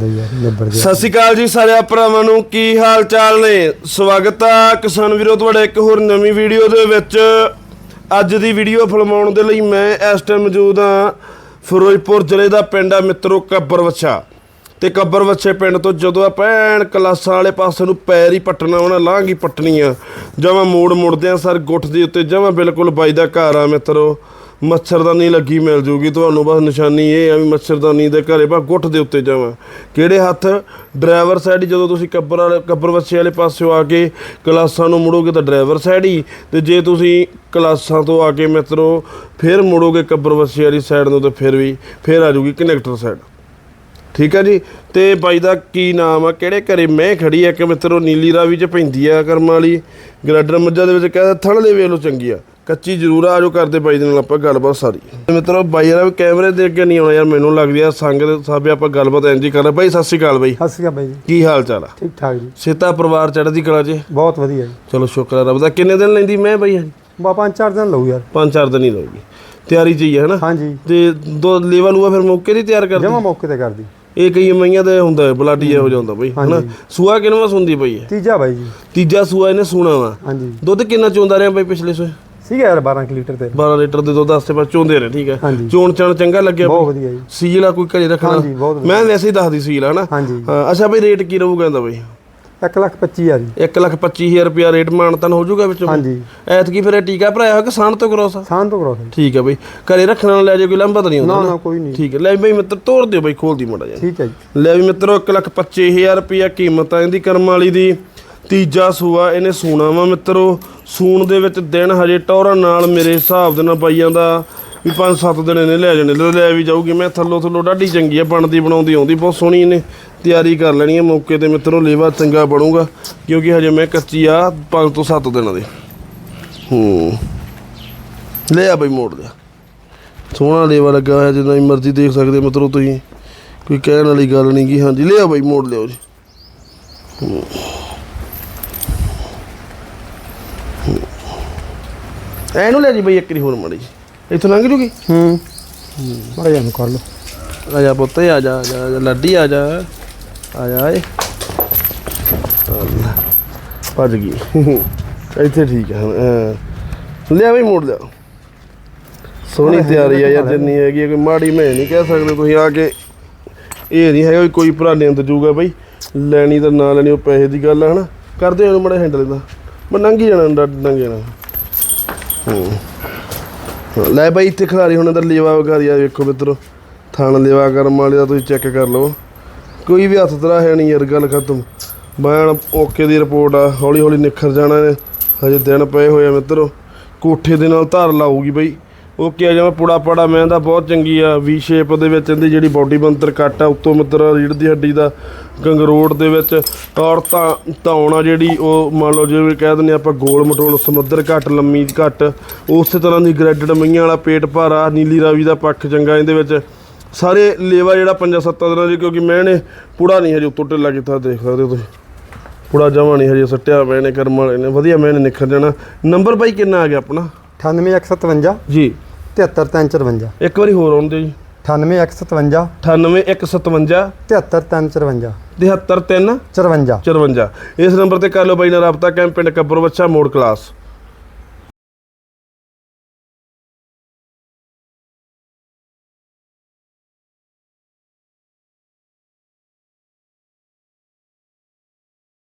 ਜਾਂਦਾ ਯਾਰ ਨਿਬੜ ਗਿਆ ਸਤਿ ਸ਼੍ਰੀ ਅਕਾਲ ਜੀ ਸਾਰੇ ਭਰਾਵਾਂ ਨੂੰ, ਕੀ ਹਾਲ ਚਾਲ ਨੇ? ਸਵਾਗਤ ਆ ਕਿਸਾਨ ਵੀਰੋ, ਤੁਹਾਡਾ ਇੱਕ ਹੋਰ ਨਵੀਂ ਵੀਡੀਓ ਦੇ ਵਿੱਚ। ਅੱਜ ਦੀ ਵੀਡੀਓ ਫਿਲਮਾਉਣ ਦੇ ਲਈ ਮੈਂ ਇਸ ਟਾਈਮ ਮੌਜੂਦ ਆ ਫਿਰੋਜ਼ਪੁਰ ਜ਼ਿਲ੍ਹੇ ਦਾ ਪਿੰਡ ਆ ਮਿੱਤਰੋ ਕੱਬਰ ਵੱਛਾ। ਤੇ ਕੱਬਰ ਵੱਛੇ ਪਿੰਡ ਤੋਂ ਜਦੋਂ ਆਪਾਂ ਐਨ ਕਲਾਸਾਂ ਵਾਲੇ ਪਾਸੇ ਨੂੰ ਪੈਰ ਹੀ ਪੱਟਣਾ, ਉਹਨਾਂ ਲਾਂਘ ਹੀ ਪੱਟਣੀ ਆ, ਜਮਾਂ ਮੋੜ ਮੁੜਦੇ ਆ ਸਰ ਗੁੱਠ ਦੇ ਉੱਤੇ, ਜਮਾਂ ਬਿਲਕੁਲ ਬਾਈ ਦਾ ਘਰ ਆ ਮਿੱਤਰੋ। ਮੱਛਰਦਾਨੀ ਲੱਗੀ ਮਿਲ ਜੂਗੀ, ਤੁਹਾਨੂੰ ਬਸ ਨਿਸ਼ਾਨੀ ਇਹ ਆ ਵੀ ਮੱਛਰਦਾਨੀ ਦੇ ਘਰੇ ਬਾ ਗੁੱਠ ਦੇ ਉੱਤੇ ਜਾਵਾਂ। ਕਿਹੜੇ ਹੱਥ? ਡਰਾਈਵਰ ਸਾਈਡ ਹੀ ਜਦੋਂ ਤੁਸੀਂ ਕੱਬਰ ਵਾਲੇ, ਕੱਬਰ ਵੱਛੇ ਵਾਲੇ ਪਾਸਿਓਂ ਆ ਕੇ ਕਲਾਸਾਂ ਨੂੰ ਮੁੜੋਗੇ ਤਾਂ ਡਰਾਈਵਰ ਸਾਈਡ ਹੀ। ਤੇ ਜੇ ਤੁਸੀਂ ਕਲਾਸਾਂ ਤੋਂ ਆ ਕੇ ਮਿੱਤਰੋ, ਫਿਰ ਮੁੜੋਗੇ ਕੱਬਰ ਵੱਛੇ ਵਾਲੀ ਸਾਈਡ ਨੂੰ ਤਾਂ ਫਿਰ ਵੀ, ਫਿਰ ਆ ਜੂਗੀ ਕਨੈਕਟਰ ਸਾਈਡ ਠੀਕ ਹੈ ਜੀ? ਤੇ ਬਾਈ ਦਾ ਕੀ ਨਾਮ ਆ? ਕਿਹੜੇ ਘਰੇ ਮੈਂ ਖੜੀ ਆ? ਕਿ ਮਿੱਤਰੋ ਨੀਲੀ ਰਾਵੀ ਚ ਪੈਂਦੀ ਆ ਕਰਮਾਂ ਵਾਲੀ। ਗ੍ਰੈਡਰ ਮੱਝਾਂ ਦੇ ਵਿੱਚ ਕਹਿੰਦਾ ਥਣਲੇ ਵੇਖ ਲੋ ਚੰਗੀ ਆ। ਕੱਚੀ ਜ਼ਰੂਰ ਆ ਜੋ ਕਰਦੇ ਬਾਈ ਦੇ ਨਾਲ ਆਪਾਂ ਗੱਲਬਾਤ ਸਾਰੀ। ਤੇ ਮਿੱਤਰੋ ਬਾਈ ਦਾ ਕੈਮਰੇ ਦੇ ਅੱਗੇ ਨਹੀਂ ਆਉਣਾ ਯਾਰ ਮੈਨੂੰ ਲੱਗਦੀ ਆ ਸੰਗ ਦੇ ਸਾਬੇ ਆਪਾਂ ਗੱਲਬਾਤ ਇੰਜ ਹੀ ਕਰਨਾ ਬਾਈ ਸਤਿ ਸ਼੍ਰੀ ਅਕਾਲ ਬਾਈ। ਸਤਿ ਸ਼੍ਰੀ ਅਕਾਲ ਬਾਈ ਜੀ। ਕੀ ਹਾਲ ਚਾਲ ਆ? ਠੀਕ ਠਾਕ ਜੀ। ਸੇਤਾ ਪਰਿਵਾਰ ਚੜ੍ਹਦੀ ਕਲਾ ਜੀ ਬਹੁਤ ਵਧੀਆ ਜੀ। ਚਲੋ ਸ਼ੁਕਰ ਆ ਰੱਬ ਦਾ। ਕਿੰਨੇ ਦਿਨ ਲੈਂਦੀ ਮੈਂ ਬਾਈ ਹਜੇ? ਬਾ ਪੰਜ ਚਾਰ ਦਿਨ ਲਊ ਯਾਰ। ਪੰਜ ਚਾਰ ਦਿਨ ਹੀ ਲਊਗੀ। ਤਿਆਰੀ ਚ ਹੀ ਹੈ ਹਨਾ? ਹਾਂਜੀ। ਤੇ ਦੋ ਲੇਵਲ ਹੋਆ ਫਿਰ ਮੌਕੇ ਦੀ ਤਿਆਰ ਕਰਦੀ? ਜਮਾ ਮੌਕੇ ਤੇ ਕਰਦੀ। ਇਹ ਕਈ ਮਈਆਂ ਦਾ ਹੁੰਦਾ ਹੈ ਬਲਾਡੀ ਇਹੋ ਜਿਹਾ ਹੁੰਦਾ ਬਈ ਹਨਾ? ਸੂਆ ਕਿਨਵਾ ਸੁੰਦੀ ਪਈ ਹੈ? ਤੀਜਾ ਬਾਈ ਜੀ। ਤੀਜਾ ਸੂਆ ਇਹਨੇ ਸੂਣਾ ਵਾ। ਹਾਂਜੀ। ਦੁੱਧ ਕਿੰਨਾ ਚੋਂਦਾ ਰਿਹਾ ਬਈ ਪਿਛਲੇ ਸੂਏ? ਸੀਗਾ ਯਾਰ 12 ਕੁ ਲੀਟਰ ਤੇ। 12 ਲੀਟਰ ਦੇ ਦੁੱਧ ਆਸੇ ਪਾਸੇ ਚੋਂਦੇ ਰਹੇ ਠੀਕ ਹੈ? ਹਾਂਜੀ। ਚੋਣ ਚਣ ਚੰਗਾ ਲੱਗਿਆ ਬਹੁਤ ਵਧੀਆ ਜੀ। ਸੀਲ ਆ ਕੋਈ ਘਰੇ ਰੱਖਣਾ? ਹਾਂਜੀ ਬਹੁਤ ਵਧੀਆ। ਮੈਂ ਵੈਸੇ ਹੀ ਦੱਸਦੀ ਸੀਲ ਹਨਾ? ਹਾਂਜੀ। ਹਾਂ ਅੱਛਾ ਬਈ ਰੇਟ ਕੀ ਰਹੂਗਾ ਇਹਦਾ ਬਈ? 1 ਲੱਖ 25 ਹਜ਼ਾਰ ਜੀ। 1 ਲੱਖ 25000 ਰੁਪਿਆ ਰੇਟ ਮਾਨਤਨ ਹੋ ਜਾਊਗਾ ਵਿੱਚੋਂ। ਹਾਂਜੀ। ਐਤਕੀ ਫਿਰ ਇਹ ਟੀਕਾ ਭਰਾਇਆ ਹੋਇਆ ਕਿ ਸਾਨ ਤੋਂ ਕਰੋਸ ਆ? ਸਾਨ ਤੋਂ ਕਰੋ ਜੀ। ਠੀਕ ਹੈ ਬਈ। ਘਰੇ ਰੱਖਣ ਨਾਲ ਲੈ ਜਾਓ ਕੋਈ ਲੰਬਾ ਤਾਂ ਨਹੀਂ ਹੁੰਦਾ ਨਾ ਨਾ। ਕੋਈ ਨਹੀਂ। ਠੀਕ ਹੈ ਲੈ ਬਈ ਮਿੱਤਰ ਤੋੜ ਦਿਓ ਬਈ ਖੋਲ ਦੀ ਮੜਾ ਜਾ ਠੀਕ ਹੈ ਜੀ। ਲੈ ਵੀ ਮਿੱਤਰੋ 125000 ਰੁਪਿਆ ਕੀਮਤ ਆ ਇਹਦੀ ਕਰਮ ਵਾਲੀ ਦੀ। ਤੀਜਾ ਸੂਆ ਇਹਨੇ ਸੂਣਾ ਵਾ ਮਿੱਤਰੋ। ਸੂਣ ਦੇ ਵਿੱਚ ਦਿਨ ਹਜੇ ਟੌਰਾਂ ਨਾਲ ਮੇਰੇ ਹਿਸਾਬ ਦੇ ਨਾਲ ਬਾਈਆਂ ਦਾ ਵੀ 5-7 ਦਿਨ ਇਹਨੇ ਲੈ ਜਾਣੇ, ਲੈ- ਲੈ ਵੀ ਜਾਊਗੀ। ਮੈਂ ਥੱਲੋਂ ਥੱਲੋਂ ਡਾਢੀ ਚੰਗੀ ਆ, ਬਣਦੀ ਬਣਾਉਂਦੀ ਆਉਂਦੀ, ਬਹੁਤ ਸੋਹਣੀ ਇਹਨੇ ਤਿਆਰੀ ਕਰ ਲੈਣੀ ਹੈ ਮੌਕੇ ਤੇ ਮਿੱਤਰੋ, ਲੇਵਾ ਚੰਗਾ ਬਣੂਗਾ, ਕਿਉਂਕਿ ਹਜੇ ਮੈਂ ਕੱਚੀ ਆ ਪੰਜ ਤੋਂ ਸੱਤ ਦਿਨਾਂ ਦੀ। ਹੂੰ। ਲੈ ਆ ਬਈ ਮੋੜ ਲਿਆ। ਸੋਹਣਾ ਲੇਵਾ ਲੱਗਾ ਹੋਇਆ ਜਿੰਨਾ ਵੀ ਮਰਜ਼ੀ ਦੇਖ ਸਕਦੇ ਹੋ ਮਿੱਤਰੋ ਤੁਸੀਂ। ਕੋਈ ਕਹਿਣ ਵਾਲੀ ਗੱਲ ਨਹੀਂ ਗੀ, ਹਾਂਜੀ ਲਿਆ ਬਾਈ ਮੋੜ ਲਿਓ ਜੀ। ਹੂੰ। ਹੂੰ। ਐਨੂੰ ਲੈ ਜੀ ਬਈ ਇੱਕ ਰੀ ਹੋਰ ਮੜੀ ਇੱਥੋਂ ਲੰਘ ਜੂਗੀ? ਹੂੰ। ਮੜਾ ਜਾਨ ਕਰ ਲਓ। ਆ ਜਾ ਪੁੱਤ ਆ ਜਾ ਆ ਜਾ, ਆ ਜਾ ਲੱਡੀ ਆ ਜਾ। ਆ ਜਾ ਏ। ਅੱਲਾ, ਭੱਜ ਗਈ। ਇੱਥੇ ਠੀਕ ਹੈ ਹਾਂ। ਲਿਆ ਬਈ ਮੋੜ ਲਿਆ। ਸੋਹਣੀ ਤਿਆਰੀ ਆ ਯਾਰ ਜਿੰਨੀ ਹੈਗੀ ਆ, ਕੋਈ ਮਾੜੀ ਮੈਂ ਨਹੀਂ ਕਹਿ ਸਕਦੇ ਤੁਸੀਂ ਆ ਕੇ ਇਹ ਨਹੀਂ ਹੈਗਾ ਵੀ ਕੋਈ ਭਰਾ ਨਿੰਦ ਜੂਗਾ ਬਈ ਲੈਣੀ ਤਾਂ ਨਾ ਲੈਣੀ ਉਹ ਪੈਸੇ ਦੀ ਗੱਲ ਆ ਹਨਾ? ਕਰਦੇ ਇਹਨੂੰ ਮੜਾ ਹੈਂਡਲ ਦਾ ਮੈਂ ਨੰਗੀ ਜਾਣਾ ਡੱਡ ਨੰਗੇ ਜਾਣਾ। ਹੂੰ ਹਾਂ, ਲੈ ਬਾਈ ਇੱਥੇ ਖਿਡਾਰੀ ਹੁਣ ਅੰਦਰ ਲੇਵਾ ਵਗਾਰੀ ਆ, ਵੇਖੋ ਮਿੱਤਰੋ। ਥਾਣ ਲੇਵਾ ਕਰਮ ਵਾਲੇ ਦਾ ਤੁਸੀਂ ਚੈੱਕ ਕਰ ਲਓ ਕੋਈ ਵੀ ਹੱਥ ਤਰਾ ਹੈ ਨਹੀਂ ਯਾਰ, ਗੱਲ ਖਤਮ। ਬਾਣ ਓਕੇ ਦੀ ਰਿਪੋਰਟ ਆ ਹੌਲੀ ਹੌਲੀ ਨਿਖਰ ਜਾਣਾ ਨੇ ਹਜੇ ਦਿਨ ਪਏ ਹੋਏ ਆ ਮਿੱਤਰੋ। ਕੋਠੇ ਦੇ ਨਾਲ ਧਾਰ ਲਾਊਗੀ ਬਈ। ਓਕੇ ਆ ਜਿਵੇਂ ਪੁੜਾ ਪੜਾ ਮਹਿੰਦਾ ਬਹੁਤ ਚੰਗੀ ਆ ਵੀ ਸ਼ੇਪ ਦੇ ਵਿੱਚ ਇਹਦੀ ਜਿਹੜੀ ਬਾਡੀ ਬੰਤਰ ਕੱਟ ਆ ਉੱਤੋਂ ਮਿੱਤਰ ਰੀੜ ਦੀ ਹੱਡੀ ਦਾ ਗੰਗਰੋੜ ਦੇ ਵਿੱਚ ਔਰਤਾਂ ਧੌਣਾ ਜਿਹੜੀ ਉਹ ਮੰਨ ਲਓ ਜਿਵੇਂ ਕਹਿ ਦਿੰਦੇ ਆਪਾਂ ਗੋਲ ਮਟੋਲ ਸਮੁੰਦਰ ਘੱਟ ਲੰਮੀ ਘੱਟ ਉਸੇ ਤਰ੍ਹਾਂ ਦੀ ਗ੍ਰੈਡਡ ਮਈਆਂ ਵਾਲਾ ਪੇਟ ਭਾਰਾ ਨੀਲੀ ਰਾਵੀ ਦਾ ਪੱਖ ਚੰਗਾ ਇਹਦੇ ਵਿੱਚ। ਸਾਰੇ ਲੇਵਾ ਜਿਹੜਾ ਪੰਜਾਂ ਸੱਤਾਂ ਦਿਨਾਂ ਦੀ ਕਿਉਂਕਿ ਮੈਂ ਨੇ ਪੁੜਾ ਨਹੀਂ ਹਜੇ ਉੱਤੋਂ ਢਿੱਲਾ ਕੀਤਾ ਦੇਖ ਸਕਦੇ ਹੋ ਤੁਸੀਂ। ਪੁੜਾ ਜਮਾ ਨਹੀਂ ਹਜੇ ਸੱਟਿਆ ਪਏ ਨੇ ਕਰਮ ਵਾਲੇ ਨੇ ਵਧੀਆ ਮੈਂ ਨਿਖਰ ਜਾਣਾ। ਨੰਬਰ ਬਾਈ ਕਿੰਨਾ ਆ ਗਿਆ ਆਪਣਾ? 98157 ਜੀ। 73354 ਇੱਕ ਵਾਰੀ ਹੋਰ ਆਉਂਦੇ ਜੀ। 98157 98157 73354 733 54 54 ਇਸ ਨੰਬਰ ਤੇ ਕਰ ਲਓ ਬਾਈ ਨਾਲ ਰਾਬਤਾ ਕੈਂਪ ਪਿੰਡ ਕੱਬਰ ਬੱਚਾ ਮੋੜ ਕਲਾਸ।